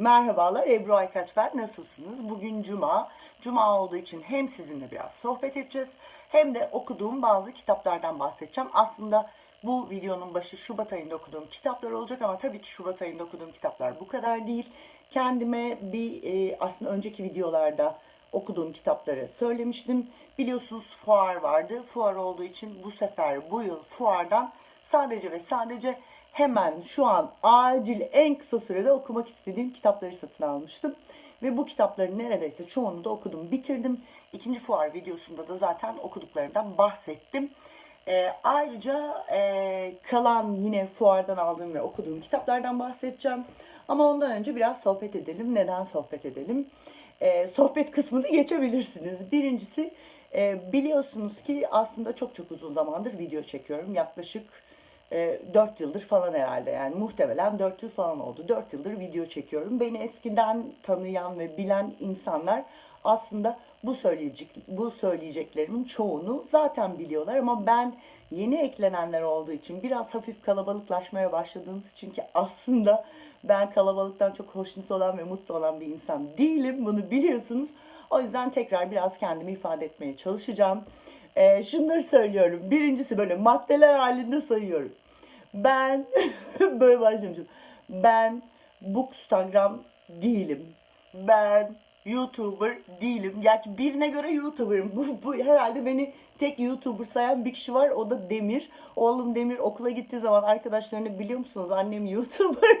Merhabalar Ebru Aykaç ben. Nasılsınız? Bugün Cuma. Cuma olduğu için hem sizinle biraz sohbet edeceğiz hem de okuduğum bazı kitaplardan bahsedeceğim. Aslında bu videonun başı Şubat ayında okuduğum kitaplar olacak ama tabii ki Şubat ayında okuduğum kitaplar bu kadar değil. Kendime bir e, aslında önceki videolarda okuduğum kitapları söylemiştim. Biliyorsunuz fuar vardı. Fuar olduğu için bu sefer bu yıl fuardan sadece ve sadece hemen şu an acil en kısa sürede okumak istediğim kitapları satın almıştım. Ve bu kitapların neredeyse çoğunu da okudum, bitirdim. İkinci fuar videosunda da zaten okuduklarından bahsettim. Ee, ayrıca e, kalan yine fuardan aldığım ve okuduğum kitaplardan bahsedeceğim. Ama ondan önce biraz sohbet edelim. Neden sohbet edelim? Ee, sohbet kısmını geçebilirsiniz. Birincisi e, biliyorsunuz ki aslında çok çok uzun zamandır video çekiyorum. Yaklaşık e, 4 yıldır falan herhalde yani muhtemelen 4 yıl falan oldu. 4 yıldır video çekiyorum. Beni eskiden tanıyan ve bilen insanlar aslında bu söyleyecek bu söyleyeceklerimin çoğunu zaten biliyorlar ama ben yeni eklenenler olduğu için biraz hafif kalabalıklaşmaya başladığımız için ki aslında ben kalabalıktan çok hoşnut olan ve mutlu olan bir insan değilim. Bunu biliyorsunuz. O yüzden tekrar biraz kendimi ifade etmeye çalışacağım. Ee, şunları söylüyorum. Birincisi böyle maddeler halinde sayıyorum. Ben böyle başlamışım. Ben bookstagram değilim. Ben YouTuber değilim. Gerçi birine göre YouTuber'ım. Bu, bu herhalde beni tek YouTuber sayan bir kişi var. O da Demir. Oğlum Demir okula gittiği zaman arkadaşlarını biliyor musunuz? Annem YouTuber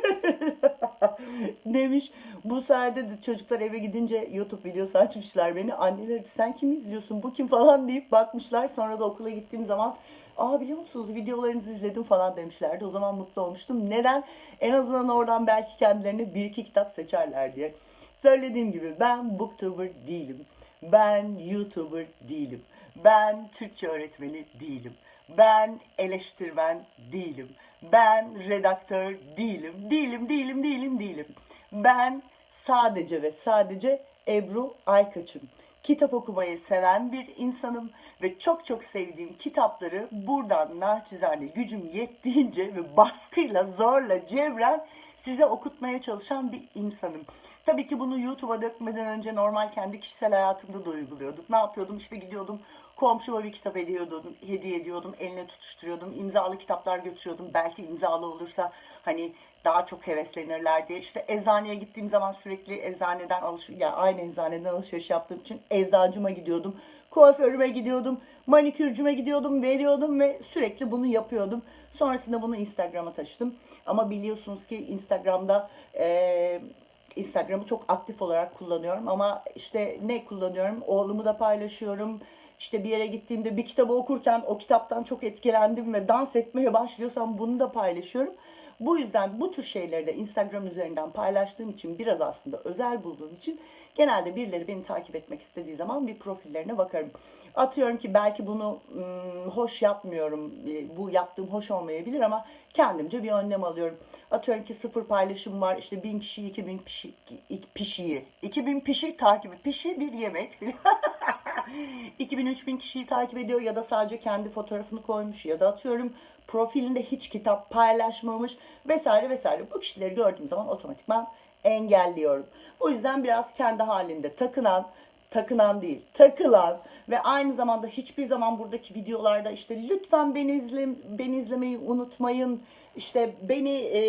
demiş. Bu sayede de çocuklar eve gidince YouTube videosu açmışlar beni. Anneleri sen kimi izliyorsun bu kim falan deyip bakmışlar. Sonra da okula gittiğim zaman Aa biliyor musunuz videolarınızı izledim falan demişlerdi. O zaman mutlu olmuştum. Neden? En azından oradan belki kendilerine bir iki kitap seçerler diye. Söylediğim gibi ben booktuber değilim. Ben YouTuber değilim. Ben Türkçe öğretmeni değilim. Ben eleştirmen değilim. Ben redaktör değilim. Değilim, değilim, değilim, değilim. Ben sadece ve sadece Ebru Aykaç'ım. Kitap okumayı seven bir insanım ve çok çok sevdiğim kitapları buradan naçizane gücüm yettiğince ve baskıyla zorla cevren size okutmaya çalışan bir insanım. Tabii ki bunu YouTube'a dökmeden önce normal kendi kişisel hayatımda da uyguluyordum. Ne yapıyordum? İşte gidiyordum komşuma bir kitap ediyordum, hediye ediyordum, eline tutuşturuyordum, imzalı kitaplar götürüyordum. Belki imzalı olursa hani daha çok heveslenirler diye. İşte eczaneye gittiğim zaman sürekli eczaneden alışveriş, yani aynı eczaneden alışveriş yaptığım için eczacıma gidiyordum. Kuaförüme gidiyordum, manikürcüme gidiyordum, veriyordum ve sürekli bunu yapıyordum. Sonrasında bunu Instagram'a taşıdım. Ama biliyorsunuz ki Instagram'da eee Instagram'ı çok aktif olarak kullanıyorum ama işte ne kullanıyorum? Oğlumu da paylaşıyorum. İşte bir yere gittiğimde bir kitabı okurken o kitaptan çok etkilendim ve dans etmeye başlıyorsam bunu da paylaşıyorum. Bu yüzden bu tür şeyleri de Instagram üzerinden paylaştığım için biraz aslında özel bulduğum için genelde birileri beni takip etmek istediği zaman bir profillerine bakarım. Atıyorum ki belki bunu ım, hoş yapmıyorum, e, bu yaptığım hoş olmayabilir ama kendimce bir önlem alıyorum. Atıyorum ki sıfır paylaşım var, işte bin kişi, iki bin pişi, pişiyi, iki bin pişi takibi, pişi bir yemek. 2000-3000 kişiyi takip ediyor ya da sadece kendi fotoğrafını koymuş ya da atıyorum profilinde hiç kitap paylaşmamış vesaire vesaire. Bu kişileri gördüğüm zaman otomatikman engelliyorum. O yüzden biraz kendi halinde takınan, takınan değil, takılan ve aynı zamanda hiçbir zaman buradaki videolarda işte lütfen beni izle, beni izlemeyi unutmayın. İşte beni e,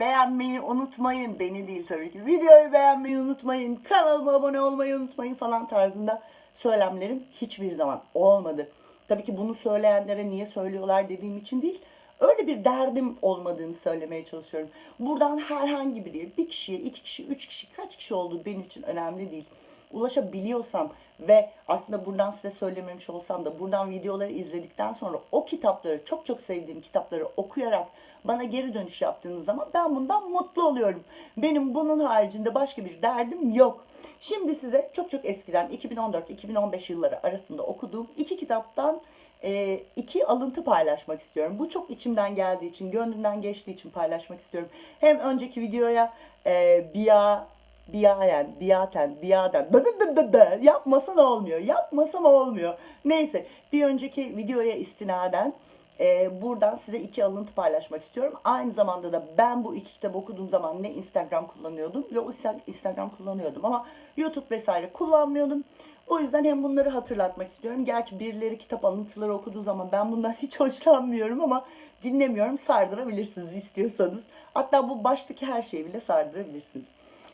beğenmeyi unutmayın. Beni değil tabii ki. Videoyu beğenmeyi unutmayın. Kanalıma abone olmayı unutmayın falan tarzında söylemlerim hiçbir zaman olmadı. Tabii ki bunu söyleyenlere niye söylüyorlar dediğim için değil. Öyle bir derdim olmadığını söylemeye çalışıyorum. Buradan herhangi biri, bir kişiye, iki kişi, üç kişi, kaç kişi olduğu benim için önemli değil. Ulaşabiliyorsam ve aslında buradan size söylememiş olsam da buradan videoları izledikten sonra o kitapları, çok çok sevdiğim kitapları okuyarak bana geri dönüş yaptığınız zaman ben bundan mutlu oluyorum. Benim bunun haricinde başka bir derdim yok. Şimdi size çok çok eskiden 2014-2015 yılları arasında okuduğum iki kitaptan e, iki alıntı paylaşmak istiyorum. Bu çok içimden geldiği için, gönlümden geçtiği için paylaşmak istiyorum. Hem önceki videoya e, biya, biyayen, biyaten, biyaden, bı bı bı bı bı, yapmasan olmuyor, yapmasam olmuyor. Neyse bir önceki videoya istinaden Ee, buradan size iki alıntı paylaşmak istiyorum. Aynı zamanda da ben bu iki kitabı okuduğum zaman ne Instagram kullanıyordum ve o Insta- Instagram kullanıyordum ama YouTube vesaire kullanmıyordum. O yüzden hem bunları hatırlatmak istiyorum. Gerçi birileri kitap alıntıları okuduğu zaman ben bundan hiç hoşlanmıyorum ama dinlemiyorum. Sardırabilirsiniz istiyorsanız. Hatta bu baştaki her şeyi bile sardırabilirsiniz.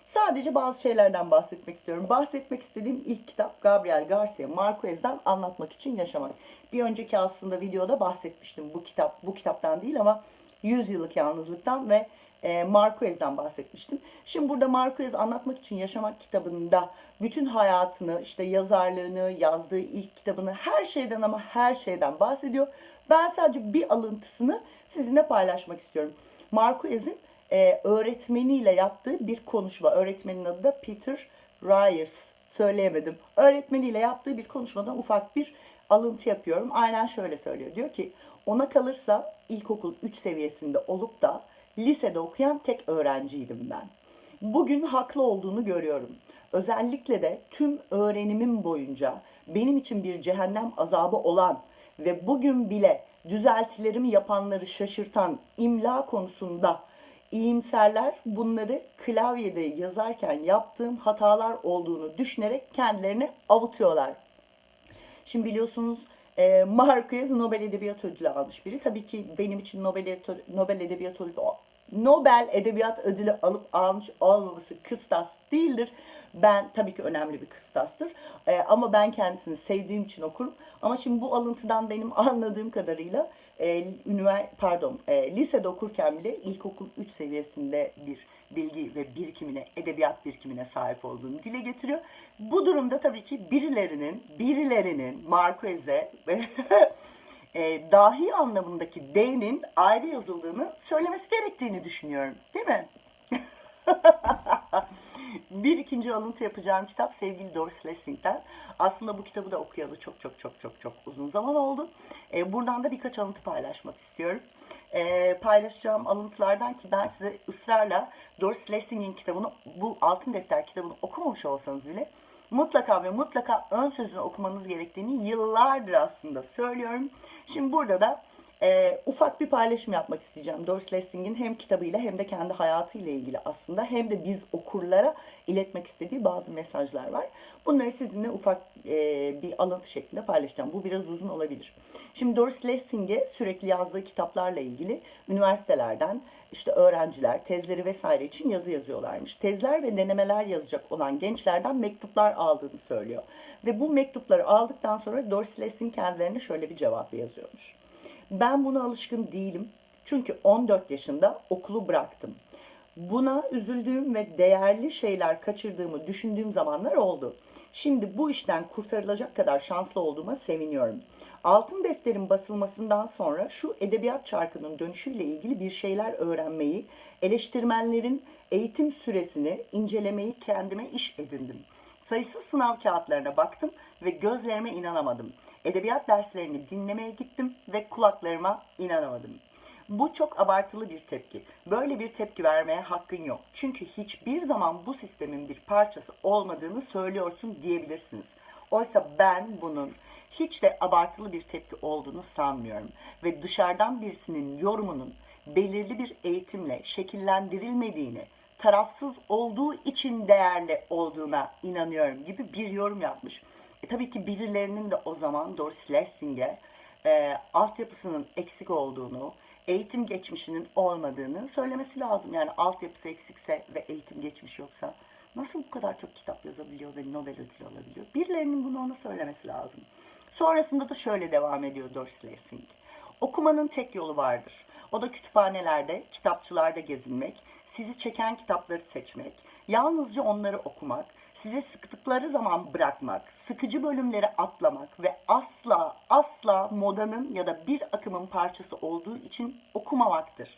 Sadece bazı şeylerden bahsetmek istiyorum. Bahsetmek istediğim ilk kitap Gabriel Garcia Marquez'den Anlatmak için Yaşamak. Bir önceki aslında videoda bahsetmiştim bu kitap, bu kitaptan değil ama 100 yıllık yalnızlıktan ve e, Marquez'den bahsetmiştim. Şimdi burada Marquez Anlatmak için Yaşamak kitabında bütün hayatını, işte yazarlığını, yazdığı ilk kitabını, her şeyden ama her şeyden bahsediyor. Ben sadece bir alıntısını sizinle paylaşmak istiyorum. Marquez'in e, öğretmeniyle yaptığı bir konuşma. Öğretmenin adı da Peter Ryers. Söyleyemedim. Öğretmeniyle yaptığı bir konuşmadan ufak bir alıntı yapıyorum. Aynen şöyle söylüyor. Diyor ki ona kalırsa ilkokul 3 seviyesinde olup da lisede okuyan tek öğrenciydim ben. Bugün haklı olduğunu görüyorum. Özellikle de tüm öğrenimim boyunca benim için bir cehennem azabı olan ve bugün bile düzeltilerimi yapanları şaşırtan imla konusunda iyimserler bunları klavyede yazarken yaptığım hatalar olduğunu düşünerek kendilerini avutuyorlar. Şimdi biliyorsunuz e, Marquez Nobel Edebiyat Ödülü almış biri. Tabii ki benim için Nobel, Nobel Edebiyat Ödülü Nobel Edebiyat Ödülü alıp almış olmaması kıstas değildir. Ben tabii ki önemli bir kıstastır. E, ama ben kendisini sevdiğim için okurum. Ama şimdi bu alıntıdan benim anladığım kadarıyla e, ünivers pardon e, lisede okurken bile ilkokul 3 seviyesinde bir bilgi ve birikimine, edebiyat birikimine sahip olduğunu dile getiriyor. Bu durumda tabii ki birilerinin, birilerinin Marquez'e ve e, dahi anlamındaki D'nin ayrı yazıldığını söylemesi gerektiğini düşünüyorum. Değil mi? bir ikinci alıntı yapacağım kitap sevgili Doris Lessing'den. Aslında bu kitabı da okuyalı çok çok çok çok çok uzun zaman oldu. E, buradan da birkaç alıntı paylaşmak istiyorum. E, paylaşacağım alıntılardan ki ben size ısrarla Doris Lessing'in kitabını, bu Altın Defter kitabını okumamış olsanız bile mutlaka ve mutlaka ön sözünü okumanız gerektiğini yıllardır aslında söylüyorum. Şimdi burada da e, ufak bir paylaşım yapmak isteyeceğim. Doris Lessing'in hem kitabıyla hem de kendi hayatıyla ilgili aslında hem de biz okurlara iletmek istediği bazı mesajlar var. Bunları sizinle ufak e, bir alıntı şeklinde paylaşacağım. Bu biraz uzun olabilir. Şimdi Doris Lessing'e sürekli yazdığı kitaplarla ilgili üniversitelerden işte öğrenciler tezleri vesaire için yazı yazıyorlarmış. Tezler ve denemeler yazacak olan gençlerden mektuplar aldığını söylüyor. Ve bu mektupları aldıktan sonra Doris Lessing kendilerine şöyle bir cevap yazıyormuş. Ben buna alışkın değilim. Çünkü 14 yaşında okulu bıraktım. Buna üzüldüğüm ve değerli şeyler kaçırdığımı düşündüğüm zamanlar oldu. Şimdi bu işten kurtarılacak kadar şanslı olduğuma seviniyorum. Altın defterin basılmasından sonra şu edebiyat çarkının dönüşüyle ilgili bir şeyler öğrenmeyi, eleştirmenlerin eğitim süresini incelemeyi kendime iş edindim. Sayısız sınav kağıtlarına baktım ve gözlerime inanamadım. Edebiyat derslerini dinlemeye gittim ve kulaklarıma inanamadım. Bu çok abartılı bir tepki. Böyle bir tepki vermeye hakkın yok. Çünkü hiçbir zaman bu sistemin bir parçası olmadığını söylüyorsun diyebilirsiniz. Oysa ben bunun hiç de abartılı bir tepki olduğunu sanmıyorum. Ve dışarıdan birisinin yorumunun belirli bir eğitimle şekillendirilmediğini, tarafsız olduğu için değerli olduğuna inanıyorum gibi bir yorum yapmış. E, tabii ki birilerinin de o zaman Doris Lessing'e e, altyapısının eksik olduğunu, eğitim geçmişinin olmadığını söylemesi lazım. Yani altyapısı eksikse ve eğitim geçmiş yoksa nasıl bu kadar çok kitap yazabiliyor ve Nobel ödülü alabiliyor? Birilerinin bunu ona söylemesi lazım. Sonrasında da şöyle devam ediyor Doris Lessing. Okumanın tek yolu vardır. O da kütüphanelerde, kitapçılarda gezinmek, sizi çeken kitapları seçmek, yalnızca onları okumak, size sıktıkları zaman bırakmak, sıkıcı bölümleri atlamak ve asla asla modanın ya da bir akımın parçası olduğu için okumamaktır.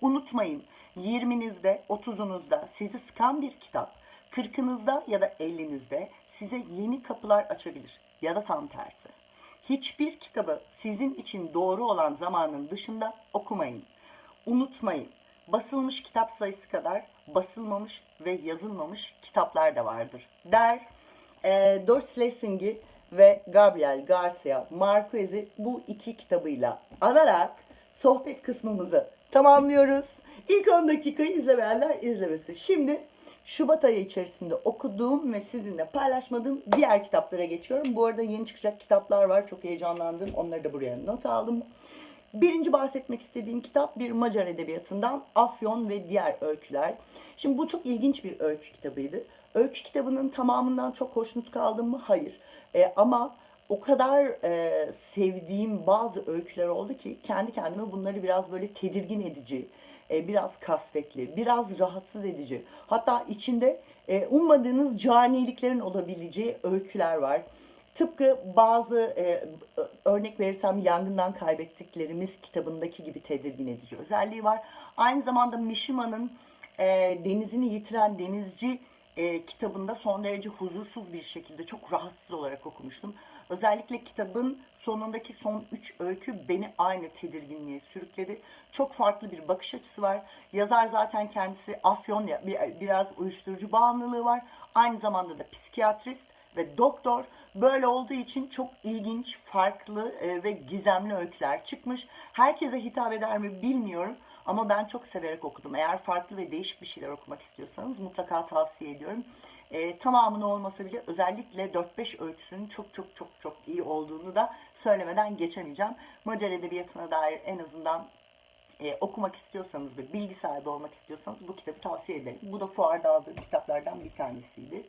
Unutmayın 20'nizde, 30'unuzda sizi sıkan bir kitap 40'ınızda ya da 50'nizde size yeni kapılar açabilir ya da tam tersi. Hiçbir kitabı sizin için doğru olan zamanın dışında okumayın. Unutmayın, basılmış kitap sayısı kadar basılmamış ve yazılmamış kitaplar da vardır der. E, Doris Lessing'i ve Gabriel Garcia Marquez'i bu iki kitabıyla anarak sohbet kısmımızı tamamlıyoruz. İlk 10 dakikayı izlemeyenler izlemesin. Şimdi Şubat ayı içerisinde okuduğum ve sizinle paylaşmadığım diğer kitaplara geçiyorum. Bu arada yeni çıkacak kitaplar var. Çok heyecanlandım. Onları da buraya not aldım. Birinci bahsetmek istediğim kitap bir Macar edebiyatından Afyon ve Diğer Öyküler. Şimdi bu çok ilginç bir öykü kitabıydı. Öykü kitabının tamamından çok hoşnut kaldım mı? Hayır. E, ama o kadar e, sevdiğim bazı öyküler oldu ki kendi kendime bunları biraz böyle tedirgin edici, e, biraz kasvetli, biraz rahatsız edici. Hatta içinde e, ummadığınız caniliklerin olabileceği öyküler var. Tıpkı bazı e, örnek verirsem yangından kaybettiklerimiz kitabındaki gibi tedirgin edici özelliği var. Aynı zamanda Mishima'nın e, denizini yitiren denizci e, kitabında son derece huzursuz bir şekilde çok rahatsız olarak okumuştum. Özellikle kitabın sonundaki son üç öykü beni aynı tedirginliğe sürükledi. Çok farklı bir bakış açısı var. Yazar zaten kendisi afyon biraz uyuşturucu bağımlılığı var. Aynı zamanda da psikiyatrist ve doktor. Böyle olduğu için çok ilginç, farklı e, ve gizemli öyküler çıkmış. Herkese hitap eder mi bilmiyorum. Ama ben çok severek okudum. Eğer farklı ve değişik bir şeyler okumak istiyorsanız mutlaka tavsiye ediyorum. E, tamamını olmasa bile özellikle 4-5 öyküsünün çok çok çok çok iyi olduğunu da söylemeden geçemeyeceğim. Macar edebiyatına dair en azından e, okumak istiyorsanız ve bilgi sahibi olmak istiyorsanız bu kitabı tavsiye ederim. Bu da fuarda aldığım kitaplardan bir tanesiydi.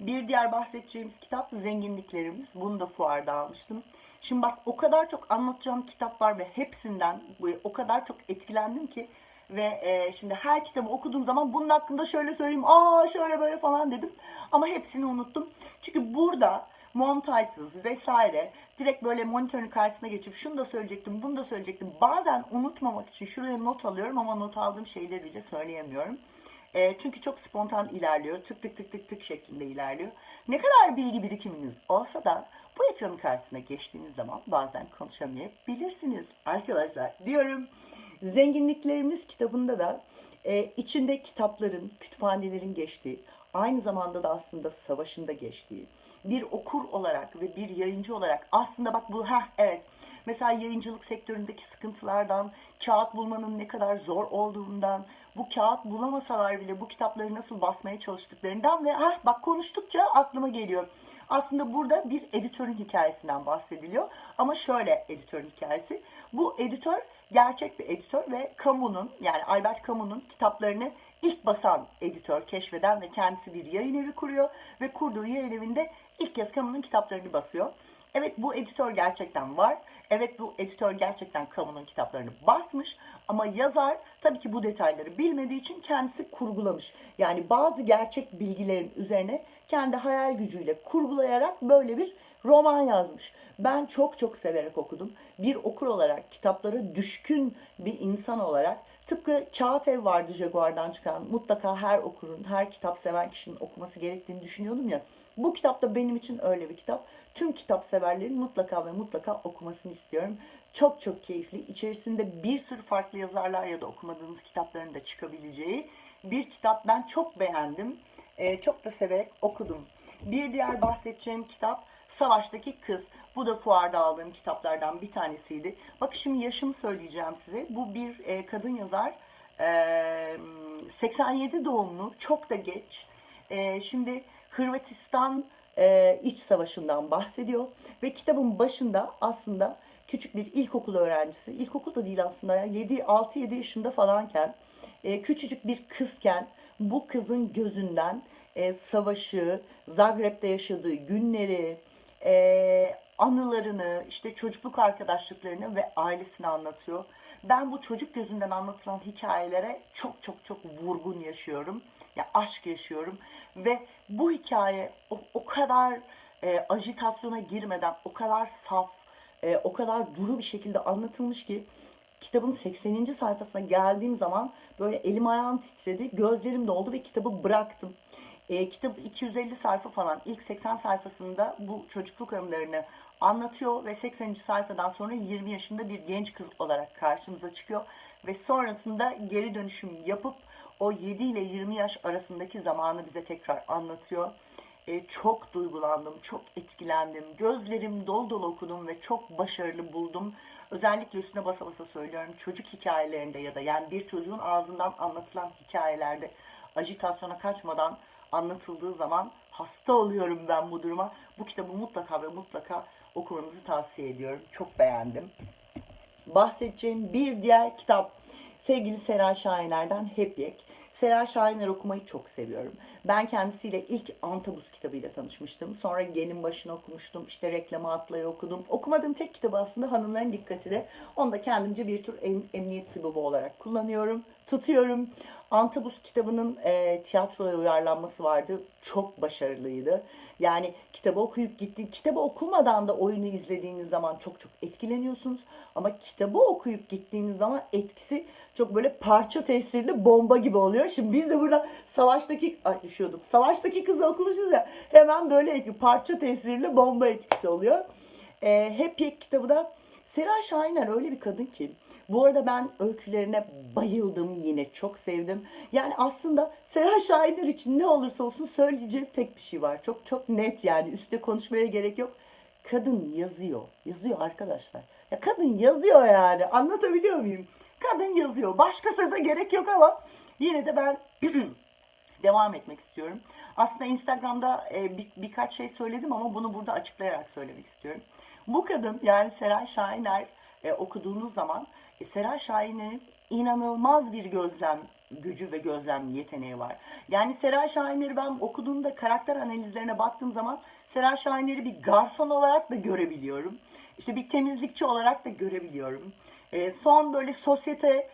Bir diğer bahsedeceğimiz kitap Zenginliklerimiz. Bunu da fuarda almıştım. Şimdi bak o kadar çok anlatacağım kitap var ve hepsinden o kadar çok etkilendim ki ve e, şimdi her kitabı okuduğum zaman bunun hakkında şöyle söyleyeyim, aa şöyle böyle falan dedim. Ama hepsini unuttum. Çünkü burada montajsız vesaire direkt böyle monitörün karşısına geçip şunu da söyleyecektim, bunu da söyleyecektim. Bazen unutmamak için şuraya not alıyorum ama not aldığım şeyleri bile söyleyemiyorum. E, çünkü çok spontan ilerliyor. Tık tık tık tık tık şeklinde ilerliyor. Ne kadar bilgi birikiminiz olsa da bu ekranın karşısına geçtiğiniz zaman bazen konuşamayabilirsiniz arkadaşlar diyorum. Zenginliklerimiz kitabında da e, içinde kitapların, kütüphanelerin geçtiği, aynı zamanda da aslında savaşında geçtiği, bir okur olarak ve bir yayıncı olarak aslında bak bu ha evet Mesela yayıncılık sektöründeki sıkıntılardan, kağıt bulmanın ne kadar zor olduğundan, bu kağıt bulamasalar bile bu kitapları nasıl basmaya çalıştıklarından ve ha bak konuştukça aklıma geliyor. Aslında burada bir editörün hikayesinden bahsediliyor. Ama şöyle editörün hikayesi. Bu editör gerçek bir editör ve Camus'un yani Albert Camus'un kitaplarını ilk basan editör, keşfeden ve kendisi bir yayın evi kuruyor ve kurduğu yayın evinde ilk kez Camus'un kitaplarını basıyor. Evet bu editör gerçekten var. Evet bu editör gerçekten Camus'un kitaplarını basmış. Ama yazar tabii ki bu detayları bilmediği için kendisi kurgulamış. Yani bazı gerçek bilgilerin üzerine kendi hayal gücüyle kurgulayarak böyle bir roman yazmış. Ben çok çok severek okudum. Bir okur olarak, kitaplara düşkün bir insan olarak tıpkı Kağıt Ev vardı Jaguar'dan çıkan. Mutlaka her okurun, her kitap seven kişinin okuması gerektiğini düşünüyordum ya. Bu kitap da benim için öyle bir kitap. Tüm kitap severlerin mutlaka ve mutlaka okumasını istiyorum. Çok çok keyifli. İçerisinde bir sürü farklı yazarlar ya da okumadığınız kitapların da çıkabileceği bir kitap. Ben çok beğendim. Ee, çok da severek okudum. Bir diğer bahsedeceğim kitap Savaştaki Kız. Bu da fuarda aldığım kitaplardan bir tanesiydi. Bak şimdi yaşımı söyleyeceğim size. Bu bir e, kadın yazar. Ee, 87 doğumlu. Çok da geç. Ee, şimdi Hırvatistan e, iç savaşından bahsediyor. Ve kitabın başında aslında küçük bir ilkokul öğrencisi, ilkokul da değil aslında ya 7 6-7 yaşında falanken e, küçücük bir kızken bu kızın gözünden e, savaşı, Zagreb'de yaşadığı günleri, e, anılarını, işte çocukluk arkadaşlıklarını ve ailesini anlatıyor. Ben bu çocuk gözünden anlatılan hikayelere çok çok çok vurgun yaşıyorum. Ya aşk yaşıyorum ve bu hikaye o, o kadar e, ajitasyona girmeden, o kadar saf, e, o kadar duru bir şekilde anlatılmış ki kitabın 80. sayfasına geldiğim zaman böyle elim ayağım titredi, gözlerim doldu ve kitabı bıraktım. E, kitap 250 sayfa falan. İlk 80 sayfasında bu çocukluk anılarını anlatıyor ve 80. sayfadan sonra 20 yaşında bir genç kız olarak karşımıza çıkıyor ve sonrasında geri dönüşüm yapıp o 7 ile 20 yaş arasındaki zamanı bize tekrar anlatıyor. e, çok duygulandım, çok etkilendim. Gözlerim dol dolu okudum ve çok başarılı buldum. Özellikle üstüne basa basa söylüyorum. Çocuk hikayelerinde ya da yani bir çocuğun ağzından anlatılan hikayelerde ajitasyona kaçmadan anlatıldığı zaman hasta oluyorum ben bu duruma. Bu kitabı mutlaka ve mutlaka okumanızı tavsiye ediyorum. Çok beğendim. Bahsedeceğim bir diğer kitap sevgili Sera Şahiner'den Hep Yek. Sera Şahiner okumayı çok seviyorum. Ben kendisiyle ilk Antabus kitabıyla tanışmıştım. Sonra Gelin Başını okumuştum. İşte Reklamı Atlay'ı okudum. Okumadığım tek kitabı aslında Hanımların Dikkati'de. Onu da kendimce bir tür em- emniyet sibobu olarak kullanıyorum, tutuyorum. Antabus kitabının e, tiyatroya uyarlanması vardı. Çok başarılıydı. Yani kitabı okuyup gitti. Kitabı okumadan da oyunu izlediğiniz zaman çok çok etkileniyorsunuz. Ama kitabı okuyup gittiğiniz zaman etkisi çok böyle parça tesirli bomba gibi oluyor. Şimdi biz de burada savaştaki ay düşüyordum. Savaştaki kızı okumuşuz ya hemen böyle etki, parça tesirli bomba etkisi oluyor. Ee, Hep Yek kitabı da Sera Şahiner öyle bir kadın ki bu arada ben öykülerine bayıldım yine çok sevdim. Yani aslında Sera Şahiner için ne olursa olsun söyleyeceğim tek bir şey var. Çok çok net yani üstte konuşmaya gerek yok. Kadın yazıyor. Yazıyor arkadaşlar. Ya kadın yazıyor yani. Anlatabiliyor muyum? Kadın yazıyor. Başka söze gerek yok ama yine de ben devam etmek istiyorum. Aslında Instagram'da e, bir, birkaç şey söyledim ama bunu burada açıklayarak söylemek istiyorum. Bu kadın yani Seray Şahiner e, okuduğunuz zaman Seray Şahiner'in inanılmaz bir gözlem gücü ve gözlem yeteneği var. Yani Seray Şahiner'i ben okuduğumda karakter analizlerine baktığım zaman Seray Şahiner'i bir garson olarak da görebiliyorum. İşte bir temizlikçi olarak da görebiliyorum. E, son böyle sosyeteye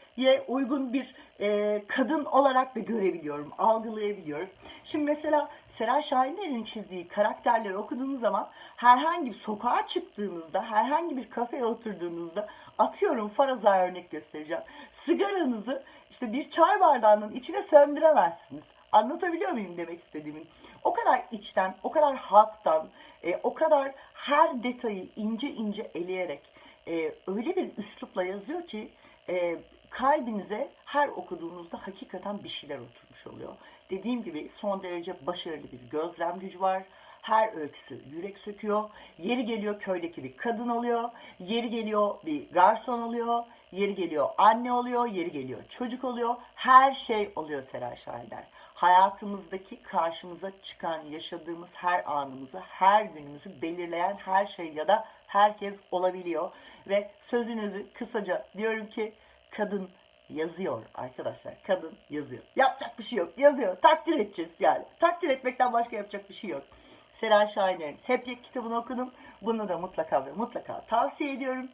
uygun bir e, kadın olarak da görebiliyorum, algılayabiliyorum. Şimdi mesela Seray Şahiner'in çizdiği karakterleri okuduğunuz zaman herhangi bir sokağa çıktığınızda, herhangi bir kafeye oturduğunuzda atıyorum faraza örnek göstereceğim. Sigaranızı işte bir çay bardağının içine söndüremezsiniz. Anlatabiliyor muyum demek istediğimi? O kadar içten, o kadar halktan, e, o kadar her detayı ince ince eleyerek e, öyle bir üslupla yazıyor ki e, kalbinize her okuduğunuzda hakikaten bir şeyler oturmuş oluyor. Dediğim gibi son derece başarılı bir gözlem gücü var. Her öyküsü yürek söküyor. Yeri geliyor köydeki bir kadın oluyor. Yeri geliyor bir garson oluyor. Yeri geliyor anne oluyor. Yeri geliyor çocuk oluyor. Her şey oluyor Seray Şahiner. Hayatımızdaki karşımıza çıkan, yaşadığımız her anımızı, her günümüzü belirleyen her şey ya da herkes olabiliyor. Ve sözünüzü kısaca diyorum ki kadın yazıyor arkadaşlar. Kadın yazıyor. Yapacak bir şey yok. Yazıyor. Takdir edeceğiz yani. Takdir etmekten başka yapacak bir şey yok. Seren Şahiner'in Hep Yek kitabını okudum. Bunu da mutlaka ve mutlaka tavsiye ediyorum.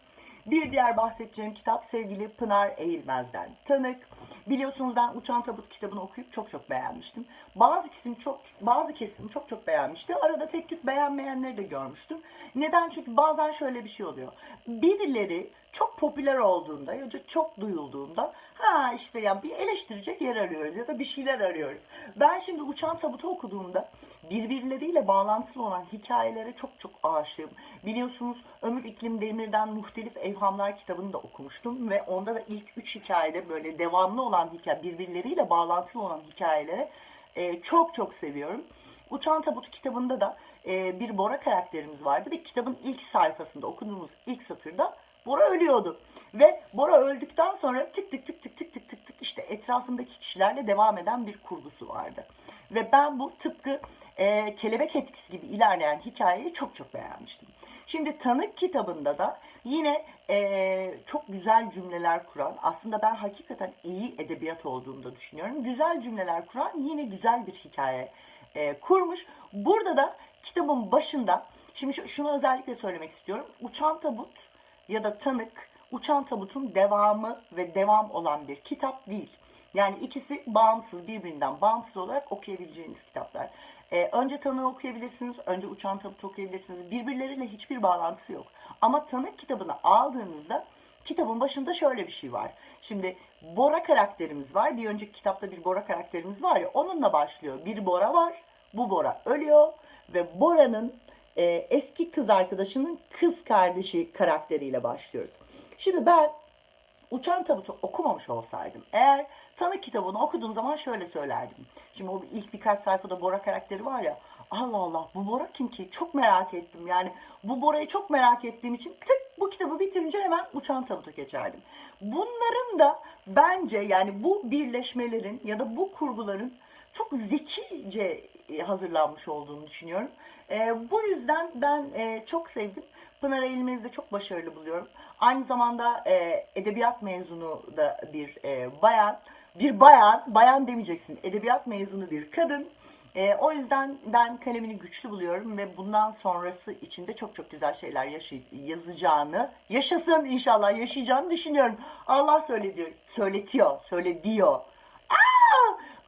Bir diğer bahsedeceğim kitap sevgili Pınar Eğilmez'den Tanık. Biliyorsunuz ben Uçan Tabut kitabını okuyup çok çok beğenmiştim. Bazı kesim çok bazı kesim çok çok beğenmişti. Arada tek tük beğenmeyenleri de görmüştüm. Neden? Çünkü bazen şöyle bir şey oluyor. Birileri çok popüler olduğunda ya da çok duyulduğunda ha işte ya bir eleştirecek yer arıyoruz ya da bir şeyler arıyoruz. Ben şimdi Uçan Tabut'u okuduğumda birbirleriyle bağlantılı olan hikayelere çok çok aşığım. Biliyorsunuz Ömür İklim Demir'den Muhtelif Evhamlar kitabını da okumuştum ve onda da ilk üç hikayede böyle devamlı olan hikaye, birbirleriyle bağlantılı olan hikayelere e, çok çok seviyorum. Uçan Tabut kitabında da e, bir Bora karakterimiz vardı ve kitabın ilk sayfasında okuduğumuz ilk satırda Bora ölüyordu. Ve Bora öldükten sonra tık tık tık tık tık tık tık tık işte etrafındaki kişilerle devam eden bir kurgusu vardı. Ve ben bu tıpkı e, kelebek etkisi gibi ilerleyen hikayeyi çok çok beğenmiştim. Şimdi Tanık kitabında da yine e, çok güzel cümleler kuran, aslında ben hakikaten iyi edebiyat olduğunu da düşünüyorum. Güzel cümleler kuran yine güzel bir hikaye e, kurmuş. Burada da kitabın başında, şimdi şu- şunu özellikle söylemek istiyorum. Uçan Tabut ya da Tanık, Uçan Tabut'un devamı ve devam olan bir kitap değil. Yani ikisi bağımsız, birbirinden bağımsız olarak okuyabileceğiniz kitaplar. Ee, önce Tanık'ı okuyabilirsiniz, önce Uçan Tabut'u okuyabilirsiniz. Birbirleriyle hiçbir bağlantısı yok. Ama Tanık kitabını aldığınızda kitabın başında şöyle bir şey var. Şimdi Bora karakterimiz var. Bir önceki kitapta bir Bora karakterimiz var ya onunla başlıyor. Bir Bora var. Bu Bora ölüyor ve Bora'nın e, eski kız arkadaşının kız kardeşi karakteriyle başlıyoruz. Şimdi ben Uçan Tabutu okumamış olsaydım, eğer tanık kitabını okuduğum zaman şöyle söylerdim. Şimdi o ilk birkaç sayfada Bora karakteri var ya, Allah Allah bu Bora kim ki? Çok merak ettim. Yani bu Bora'yı çok merak ettiğim için tık bu kitabı bitirince hemen Uçan Tabutu geçerdim. Bunların da bence yani bu birleşmelerin ya da bu kurguların çok zekice e, hazırlanmış olduğunu düşünüyorum. E, bu yüzden ben e, çok sevdim. Pınar Eğilmez'i de çok başarılı buluyorum. Aynı zamanda e, edebiyat mezunu da bir e, bayan. Bir bayan, bayan demeyeceksin. Edebiyat mezunu bir kadın. E, o yüzden ben kalemini güçlü buluyorum ve bundan sonrası için de çok çok güzel şeyler yaşay- yazacağını, yaşasın inşallah yaşayacağını düşünüyorum. Allah söylediyor, söyletiyor, söylediyor. Aa!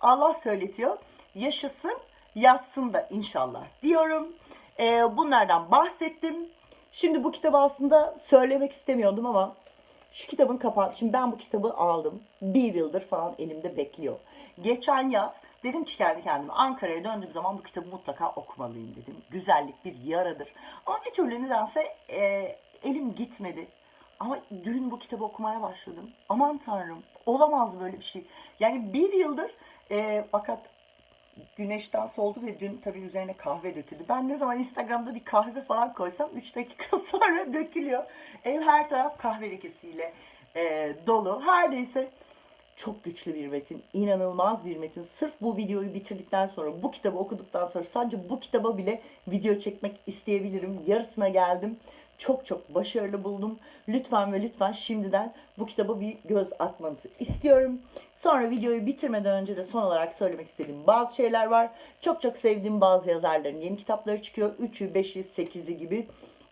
Allah söyletiyor. Yaşasın, yazsın da inşallah diyorum. Ee, bunlardan bahsettim. Şimdi bu kitabı aslında söylemek istemiyordum ama şu kitabın kapağı, şimdi ben bu kitabı aldım. Bir yıldır falan elimde bekliyor. Geçen yaz dedim ki kendi kendime Ankara'ya döndüğüm zaman bu kitabı mutlaka okumalıyım dedim. Güzellik bir yaradır. Ama bir türlü nedense e, elim gitmedi. Ama dün bu kitabı okumaya başladım. Aman tanrım olamaz böyle bir şey. Yani bir yıldır e, fakat güneşten soldu ve dün tabii üzerine kahve döküldü. Ben ne zaman Instagram'da bir kahve falan koysam 3 dakika sonra dökülüyor. Ev her taraf kahve lekesiyle e, dolu. Her neyse çok güçlü bir metin. inanılmaz bir metin. Sırf bu videoyu bitirdikten sonra, bu kitabı okuduktan sonra sadece bu kitaba bile video çekmek isteyebilirim. Yarısına geldim. Çok çok başarılı buldum. Lütfen ve lütfen şimdiden bu kitaba bir göz atmanızı istiyorum. Sonra videoyu bitirmeden önce de son olarak söylemek istediğim bazı şeyler var. Çok çok sevdiğim bazı yazarların yeni kitapları çıkıyor. 3'ü, 5'i, 8'i gibi.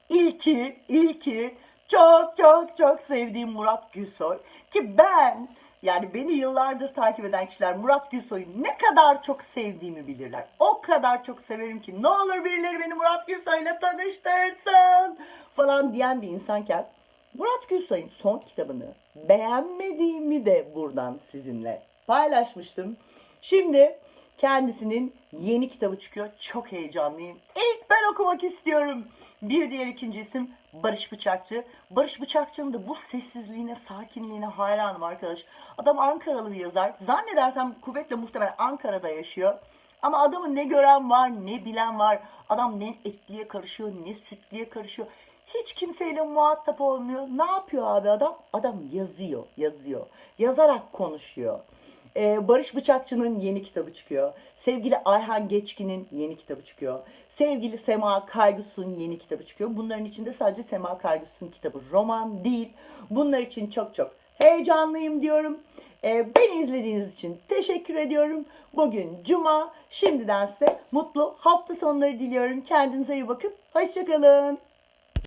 İlki, ilki çok çok çok sevdiğim Murat Gülsoy. Ki ben yani beni yıllardır takip eden kişiler Murat Gülsoy'u ne kadar çok sevdiğimi bilirler. O kadar çok severim ki ne olur birileri beni Murat Gülsoy'la tanıştırsın falan diyen bir insanken Murat Gülsoy'un son kitabını beğenmediğimi de buradan sizinle paylaşmıştım. Şimdi kendisinin yeni kitabı çıkıyor. Çok heyecanlıyım. İlk ben okumak istiyorum. Bir diğer ikinci isim Barış Bıçakçı. Barış Bıçakçı'nın da bu sessizliğine, sakinliğine hayranım arkadaş. Adam Ankaralı bir yazar. Zannedersem kuvvetle muhtemelen Ankara'da yaşıyor. Ama adamı ne gören var, ne bilen var. Adam ne etliye karışıyor, ne sütliye karışıyor. Hiç kimseyle muhatap olmuyor. Ne yapıyor abi adam? Adam yazıyor, yazıyor. Yazarak konuşuyor. Ee, Barış Bıçakçı'nın yeni kitabı çıkıyor. Sevgili Ayhan Geçkin'in yeni kitabı çıkıyor. Sevgili Sema Kaygus'un yeni kitabı çıkıyor. Bunların içinde sadece Sema Kaygus'un kitabı roman değil. Bunlar için çok çok heyecanlıyım diyorum. Ee, beni izlediğiniz için teşekkür ediyorum. Bugün Cuma. Şimdiden size mutlu hafta sonları diliyorum. Kendinize iyi bakın. Hoşçakalın.